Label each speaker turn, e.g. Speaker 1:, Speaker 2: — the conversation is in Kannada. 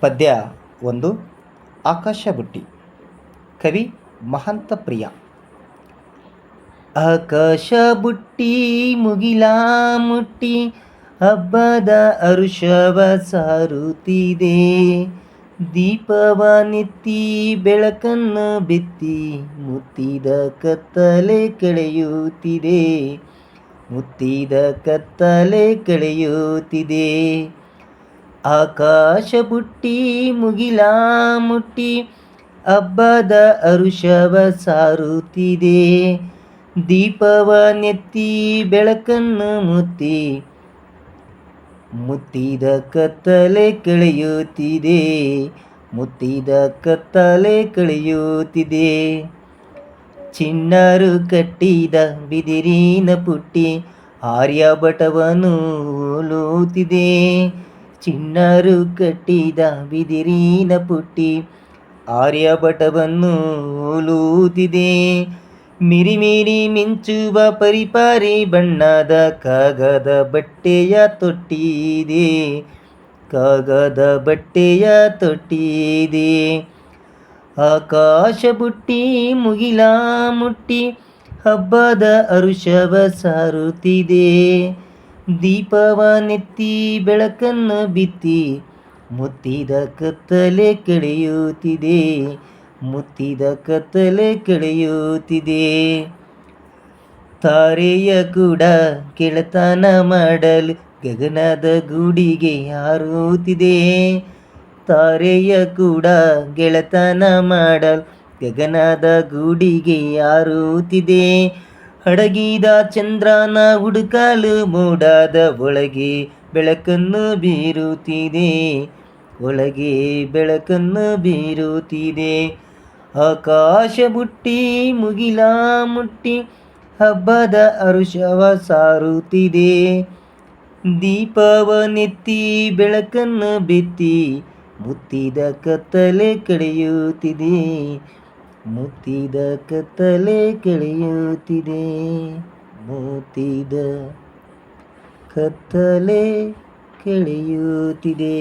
Speaker 1: ಪದ್ಯ ಒಂದು ಆಕಾಶ ಬುಟ್ಟಿ ಕವಿ ಮಹಂತ ಪ್ರಿಯ. ಆಕಾಶ ಬುಟ್ಟಿ ಮುಗಿಲಾ ಮುಟ್ಟಿ ಹಬ್ಬದ ಅರುಷವ ಸಾರುತ್ತಿದೆ. ದೀಪವ ನೆತ್ತಿ ಬೆಳಕನ್ನು ಬಿತ್ತಿ ಮುತ್ತಿದ ಕತ್ತಲೆ ಕಳೆಯುತ್ತಿದೆ. ಮುತ್ತಿದ ಕತ್ತಲೆ ಕಳೆಯುತ್ತಿದೆ. ಆಕಾಶ ಬುಟ್ಟಿ ಮುಗಿಲಾ ಮುಟ್ಟಿ ಹಬ್ಬದ ಅರುಷವ ಸಾರುತ್ತಿದೆ. ದೀಪವ ನೆತ್ತಿ ಬೆಳಕನ್ನು ಮುತ್ತಿ, ಮುತ್ತಿದ ಕತ್ತಲೆ ಕಳೆಯುತ್ತಿದೆ. ಮುತ್ತಿದ ಕತ್ತಲೆ ಕಳೆಯುತ್ತಿದೆ. ಚಿಣ್ಣರು ಕಟ್ಟಿದ ಬಿದಿರಿನ ಪುಟ್ಟಿ ಆರ್ಯಭಟವನ್ನು ಲೂತಿದೆ. ಚಿಣ್ಣರು ಕಟ್ಟಿದ ಬಿದಿರಿನ ಪುಟ್ಟಿ ಆರ್ಯಭಟವನ್ನು ಲೂತಿದೆ ಮಿರಿ ಮಿರಿ ಮಿಂಚುವ ಪರಿಪಾರಿ ಬಣ್ಣದ ಕಾಗದ ಬಟ್ಟೆಯ ತೊಟ್ಟಿದೆ ಕಾಗದ ಬಟ್ಟೆಯ ತೊಟ್ಟಿದೆ ಆಕಾಶ ಬುಟ್ಟಿ, ಮುಗಿಲ ಮುಟ್ಟಿ, ಹಬ್ಬದ ಅರುಷವ ಸಾರುತ್ತಿದೆ. ದೀಪವ ನೆತ್ತಿ ಬೆಳಕನ್ನು ಬಿತ್ತಿ, ಮುತ್ತಿದ ಕತ್ತಲೆ ಕಳೆಯುತ್ತಿದೆ, ಮುತ್ತಿದ ಕತ್ತಲೆ ಕಳೆಯುತ್ತಿದೆ. ತಾರೆಯ ಕೂಡ ಕೆಳತನ ಮಾಡಲು ಗಗನದ ಗುಡಿಗೆ ಹಾರುತ್ತಿದೆ. ತಾರೆಯ ಕೂಡ ಗೆಳತನ ಮಾಡಲು ಗಗನದ ಗುಡಿಗೆ ಹಾರುತ್ತಿದೆ. ಅಡಗಿದ ಚಂದ್ರನ ಹುಡುಕಲು ಮೂಡಾದ ಒಳಗೆ ಬೆಳಕನ್ನು ಬೀರುತ್ತಿದೆ. ಒಳಗೆ ಬೆಳಕನ್ನು ಬೀರುತ್ತಿದೆ. ಆಕಾಶ ಬುಟ್ಟಿ ಮುಗಿಲ ಮುಟ್ಟಿ, ಹಬ್ಬದ ಅರುಷವ ಸಾರುತ್ತಿದೆ. ದೀಪವ ನೆತ್ತಿ ಬೆಳಕನ್ನು ಬಿತ್ತಿ, ಮುತ್ತಿದ ಕತ್ತಲೆ ಕಳೆಯುತ್ತಿದೆ ಮುತ್ತಿದ ಕತ್ತಲೆ ಕೆಳೆಯುತ್ತಿದೆ. ಮುತ್ತಿದ ಕತ್ತಲೆ ಕೆಳೆಯುತ್ತಿದೆ.